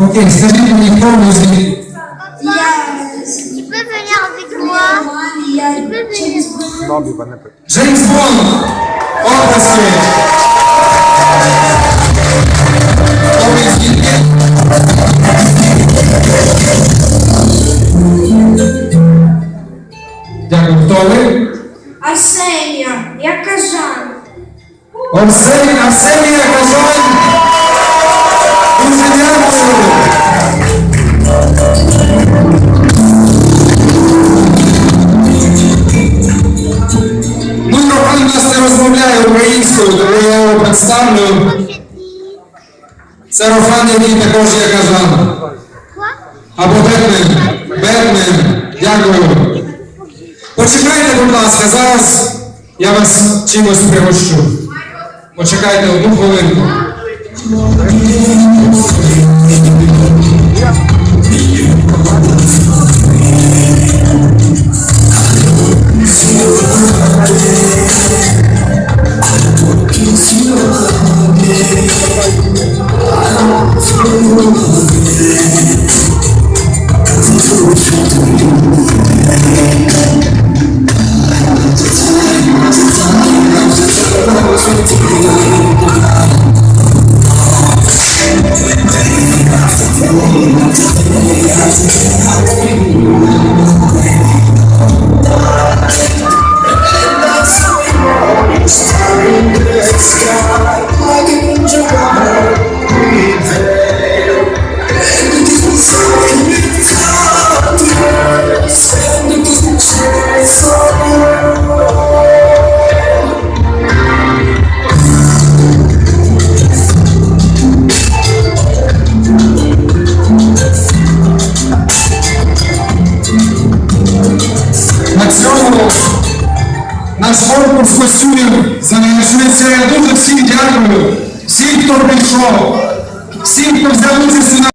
Окей, скажіть мені, хто ви звідки? Tu peux venir avec moi Tu peux venir. Джеймс Бонд! Звідки? Дякую, хто ви? Арсенія, я кажан. Арсеній, Арсенія Казань! Розмовляє українською, тому я його представлю. Це Рофан, який також є казан. Або Бетмен. Бетмен. Дякую. Почекайте, будь ласка, зараз я вас чимось пригощу. Почекайте одну хвилинку. Наш конкурс костюмів завершується. Я дуже всім дякую. Всім, хто прийшов, всім, хто взяв участь